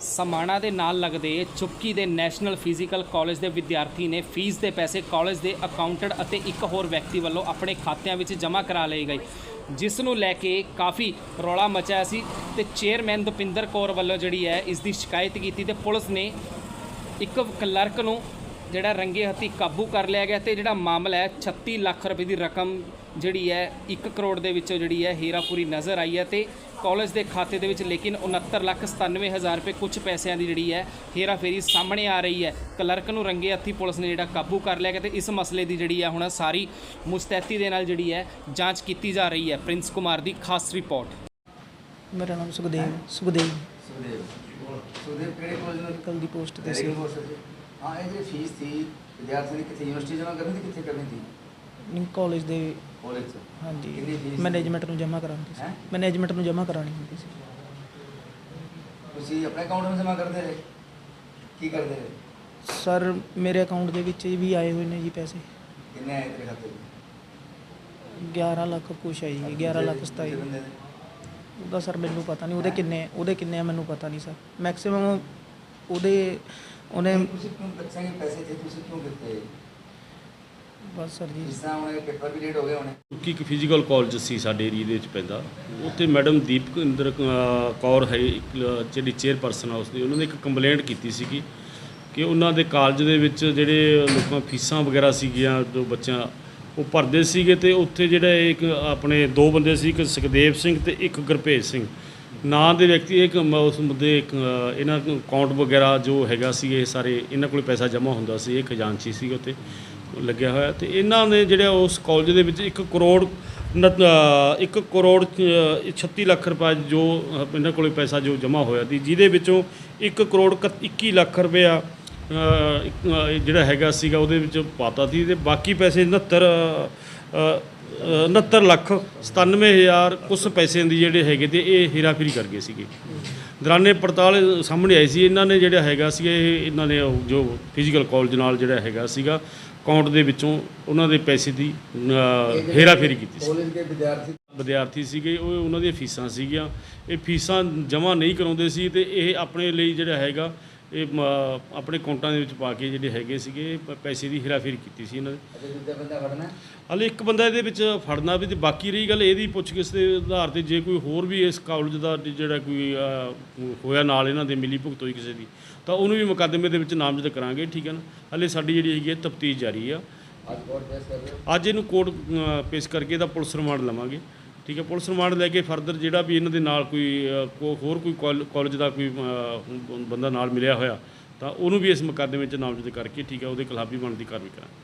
ਸਮਾਣਾ ਦੇ ਨਾਲ ਲੱਗਦੇ ਚੁਪਕੀ ਦੇ ਨੈਸ਼ਨਲ ਫਿਜ਼ੀਕਲ ਕਾਲਜ ਦੇ ਵਿਦਿਆਰਥੀ ਨੇ ਫੀਸ ਦੇ ਪੈਸੇ ਕਾਲਜ ਦੇ ਅਕਾਊਂਟੈਂਟ ਅਤੇ ਇੱਕ ਹੋਰ ਵਿਅਕਤੀ ਵੱਲੋਂ ਆਪਣੇ ਖਾਤਿਆਂ ਵਿੱਚ ਜਮ੍ਹਾਂ ਕਰਾ ਲਏ ਗਏ, ਜਿਸ ਨੂੰ ਲੈ ਕੇ ਕਾਫੀ ਰੌਲਾ ਮਚਿਆ ਸੀ ਤੇ ਚੇਅਰਮੈਨ ਦੁਪਿੰਦਰ ਕੌਰ ਵੱਲੋਂ ਜਿਹੜੀ ਹੈ ਇਸ ਦੀ ਸ਼ਿਕਾਇਤ ਕੀਤੀ ਤੇ ਪੁਲਿਸ ਨੇ ਇੱਕ ਕਲਰਕ ਨੂੰ ਜਿਹੜਾ ਰੰਗੇ ਹੱਥੀ ਕਾਬੂ ਕਰ ਲਿਆ ਗਿਆ ਤੇ ਜਿਹੜਾ ਮਾਮਲਾ ਹੈ 36 ਲੱਖ ਰੁਪਏ ਦੀ ਰਕਮ ਜਿਹੜੀ ਹੈ 1 ਕਰੋੜ ਦੇ ਵਿੱਚੋਂ ਜਿਹੜੀ ਹੈ ਹੀਰਾਪੂਰੀ ਨਜ਼ਰ ਆਈ ਹੈ ਤੇ ਕਾਲਜ ਦੇ ਖਾਤੇ ਦੇ ਵਿੱਚ ਲੇਕਿਨ 69 ਲੱਖ 97 ਹਜ਼ਾਰ ਰੁਪਏ ਕੁਝ ਪੈਸਿਆਂ ਦੀ ਜਿਹੜੀ ਹੈ ਹੇਰਾਫੇਰੀ ਸਾਹਮਣੇ ਆ ਰਹੀ ਹੈ। ਕਲਰਕ ਨੂੰ ਰੰਗੇ ਹੱਥੀ ਪੁਲਿਸ ਨੇ ਜਿਹੜਾ ਕਾਬੂ ਕਰ ਲਿਆ ਗਿਆ ਤੇ ਇਸ ਮਸਲੇ ਦੀ ਜਿਹੜੀ ਹੈ ਹੁਣ ਸਾਰੀ ਮੁਸਤੈਦੀ ਦੇ ਨਾਲ ਜਿਹੜੀ ਹੈ ਜਾਂਚ ਕੀਤੀ ਜਾ ਰਹੀ ਹੈ। ਪ੍ਰਿੰਸ ਕੁਮਾਰ ਦੀ ਖਾਸ ਰਿਪੋਰਟ। ਮੇਰਾ ਨਾਮ ਸੁਖਦੇਵ ਸੁਖਦੇਵ। ਸੁਖਦੇਵ। ਸੁਖਦੇਵ ਕਿਹੜੇ ਕਾਲਜ ਨੂੰ ਕਲ ਦੀ ਪੋਸਟ ਤੇ ਸੀ। ਹਾਂ ਇਹ ਜਿਹੜੀ ਫੀਸ ਸੀ ਵਿਦਿਆਰਥੀ ਨੇ ਕਿੱਥੇ ਯੂਨੀਵਰਸਿਟੀ ਜਮ੍ਹਾਂ ਕਰਨੀ ਸੀ ਕਿੱਥੇ ਕਰਨੀ ਸੀ? ਨਹੀਂ ਕਾਲਜ ਦੇ ਕਾਲਜ 'ਚ? ਹਾਂਜੀ ਮੈਨੇਜਮੈਂਟ ਨੂੰ ਜਮ੍ਹਾਂ ਕਰਾਉਣੀ ਸੀ? ਮੈਨੇਜਮੈਂਟ ਨੂੰ ਜਮ੍ਹਾਂ ਕਰਾਉਣੀ ਹੁੰਦੀ ਸੀ। ਤੁਸੀਂ ਆਪਣੇ ਅਕਾਊਂਟ ਵਿੱਚ ਜਮ੍ਹਾਂ ਕਰਦੇ ਰਹੇ? ਕੀ ਕਰਦੇ ਰਹੇ? ਸਰ ਮੇਰੇ ਅਕਾਊਂਟ ਦੇ ਵਿੱਚ ਵੀ ਆਏ ਹੋਏ ਨੇ ਜੀ ਪੈਸੇ। ਕਿੰਨੇ ਆਏ ਤੇਰੇ ਖਾਤੇ 'ਚ 11 ਲੱਖ ਕੁਛ ਹੈ ਜੀ 11 ਲੱਖ 27 ਦੂਜੇ ਬੰਦੇ ਦੇ? ਉਹਦਾ ਸਰ ਮੈਨੂੰ ਪਤਾ ਨਹੀਂ ਉਹਦੇ ਕਿੰਨੇ ਉਹਦੇ ਕਿੰਨੇ ਆ ਮੈਨੂੰ ਪਤਾ ਨਹੀਂ ਸਰ ਮੈਕਸਿਮਮ ਉਹਦੇ ਉਹਨੇ ਤੁਸੀਂ ਕਿਉਂ ਪੈਸੇ ਥੇ ਤੁਸੀਂ ਕਿਉਂ ਦਿੱਤੇ? ਬਸ ਸਰ ਜੀ। ਜਿਸ ਤਰ੍ਹਾਂ ਹੁਣ ਪੇਪਰ ਵੀ ਲੇਟ ਹੋ ਗਏ ਹੋਣੇ। ਕਿ ਇੱਕ ਫਿਜ਼ੀਕਲ ਕਾਲਜ ਸੀ ਸਾਡੇ ਏਰੀਏ ਦੇ ਵਿੱਚ ਪੈਂਦਾ। ਉੱਥੇ ਮੈਡਮ ਦੀਪਕ ਇੰਦਰ ਕੌਰ ਹੈ ਇੱਕ ਜਿਹੜੀ ਚੇਅਰਪਰਸਨ ਆ ਉਸਦੀ ਉਹਨਾਂ ਨੇ ਇੱਕ ਕੰਪਲੇਂਟ ਕੀਤੀ ਸੀਗੀ ਕਿ ਉਹਨਾਂ ਦੇ ਕਾਲਜ ਦੇ ਵਿੱਚ ਜਿਹੜੇ ਲੋਕਾਂ ਫੀਸਾਂ ਵਗੈਰਾ ਸੀਗੀਆਂ ਜੋ ਬੱਚਿਆਂ ਉਹ ਭਰਦੇ ਸੀਗੇ ਤੇ ਉੱਥੇ ਜਿਹੜੇ ਇੱਕ ਆਪਣੇ ਦੋ ਬੰਦੇ ਸੀ ਇੱਕ ਸੁਖਦੇਵ ਸਿੰਘ ਤੇ ਇੱਕ ਗੁਰਭੇਜ ਸਿੰਘ। ਨਾਂ ਦੇ ਵਿਅਕਤੀ ਇੱਕ ਉਸ ਮੁੱਦੇ ਇੱਕ ਇਹਨਾਂ ਨੂੰ ਅਕਾਊਂਟ ਵਗੈਰਾ ਜੋ ਹੈਗਾ ਸੀ ਇਹ ਸਾਰੇ ਇਹਨਾਂ ਕੋਲ ਪੈਸਾ ਜਮ੍ਹਾਂ ਹੁੰਦਾ ਸੀ ਇਹ ਖਜ਼ਾਨਚੀ ਸੀ ਉੱਥੇ। ਲੱਗਿਆ ਹੋਇਆ ਤੇ ਇਹਨਾਂ ਨੇ ਜਿਹੜਾ ਉਸ ਕਾਲਜ ਦੇ ਵਿੱਚ 1 ਕਰੋੜ 1 ਕਰੋੜ ਅ, 36 ਲੱਖ ਰੁਪਏ ਜੋ ਇਹਨਾਂ ਕੋਲੇ ਪੈਸਾ ਜੋ ਜਮ੍ਹਾਂ ਹੋਇਆ ਸੀ ਜਿਹਦੇ ਵਿੱਚੋਂ 1 ਕਰੋੜ ਇਕ- 21 ਲੱਖ ਰੁਪਇਆ ਜਿਹੜਾ ਹੈਗਾ ਸੀਗਾ ਉਹਦੇ ਵਿੱਚ ਪਾਤਾ ਸੀ ਤੇ ਬਾਕੀ ਪੈਸੇ 69 69 ਲੱਖ 97 ਹਜ਼ਾਰ ਕੁਝ ਪੈਸੇ ਦੀ ਜਿਹੜੇ ਹੈਗੇ ਤੇ ਇਹ ਹੇਰਾਫੇਰੀ ਕਰ ਗਏ ਸੀਗੇ। ਦੌਰਾਨੇ ਪੜਤਾਲ ਸਾਹਮਣੇ ਆਈ ਸੀ ਇਹਨਾਂ ਨੇ ਜਿਹੜਾ ਹੈਗਾ ਸੀ ਇਹ ਇਹਨਾਂ ਨੇ ਜੋ ਫਿਜ਼ੀਕਲ ਕਾਲਜ ਨਾਲ ਜਿਹੜਾ ਹੈਗਾ ਸੀਗਾ ਅਕਾਊਂਟ ਦੇ ਵਿੱਚੋਂ ਉਹਨਾਂ ਦੇ ਪੈਸੇ ਦੀ ਹੇਰਾਫੇਰੀ ਕੀਤੀ ਸੀ। ਕਾਲਜ ਦੇ ਵਿਦਿਆਰਥੀ ਵਿਦਿਆਰਥੀ ਸੀਗੇ ਉਹ ਉਹਨਾਂ ਦੀਆਂ ਫੀਸਾਂ ਸੀਗੀਆਂ। ਇਹ ਫੀਸਾਂ ਜਮ੍ਹਾਂ ਨਹੀਂ ਕਰਾਉਂਦੇ ਸੀ ਤੇ ਇਹ ਆਪਣੇ ਲਈ ਜਿਹੜਾ ਹੈਗਾ ਇਹ ਆਪਣੇ ਅਕਾਊਂਟਾਂ ਦੇ ਵਿੱਚ ਪਾ ਕੇ ਜਿਹੜੇ ਹੈਗੇ ਸੀਗੇ ਪ- ਪੈਸੇ ਦੀ ਹੇਰਾਫੇਰੀ ਕੀਤੀ ਸੀ ਇਹਨਾਂ ਨੇ। ਅਤੇ ਦੂਜਾ ਬੰਦਾ ਫੜਨਾ ਹਾਲੇ ਇੱਕ ਬੰਦਾ ਇਹਦੇ ਵਿੱਚ ਫੜਨਾ ਵੀ ਤੇ ਬਾਕੀ ਰਹੀ ਗੱਲ ਇਹਦੀ ਪੁੱਛਗਿੱਛ ਦੇ ਆਧਾਰ ਤੇ ਜੇ ਕੋਈ ਹੋਰ ਵੀ ਇਸ ਕਾਲਜ ਦਾ ਜਿਹੜਾ ਕੋਈ ਅ, ਹੋਇਆ ਨਾਲ ਇਹਨਾਂ ਦੇ ਮਿਲੀ ਭੁਗਤ ਹੋਈ ਕਿਸੇ ਦੀ ਤਾਂ ਉਹਨੂੰ ਵੀ ਮੁਕੱਦਮੇ ਦੇ ਵਿੱਚ ਨਾਮਜ਼ਦ ਕਰਾਂਗੇ ਠੀਕ ਹੈ ਨਾ? ਹਾਲੇ ਸਾਡੀ ਜਿਹੜੀ ਹੈਗੀ ਹੈ ਤਫਤੀਸ਼ ਜਾਰੀ ਆ। ਅੱਜ ਕੋਰਟ ਪੇਸ਼ ਕਰ ਰਹੇ ਹੋ? ਅੱਜ ਇਹਨੂੰ ਕੋਰਟ ਅ, ਪੇਸ਼ ਕਰਕੇ ਇਹਦਾ ਪੁਲਿਸ ਰਿਮਾਂਡ ਲਵਾਂਗੇ। ਠੀਕ ਹੈ, ਪੁਲਿਸ ਰਿਮਾਂਡ ਲੈ ਕੇ ਫਰਦਰ ਜਿਹੜਾ ਵੀ ਇਹਨਾਂ ਦੇ ਨਾਲ ਕੋਈ ਕੋ- ਹੋਰ ਕੋਈ ਕਾਲ- ਕਾਲਜ ਦਾ ਕੋਈ ਬੰਦਾ ਨਾਲ ਮਿਲਿਆ ਹੋਇਆ, ਤਾਂ ਉਹਨੂੰ ਵੀ ਇਸ ਮੁਕੱਦਮੇ ਵਿੱਚ ਨਾਮਜ਼ਦ ਕਰਕੇ ਠੀਕ ਹੈ, ਉਹਦੇ ਖਿਲਾਫ ਵੀ ਬਣਦੀ ਕਾਰਵਾਈ ਕਰਾਂਗੇ।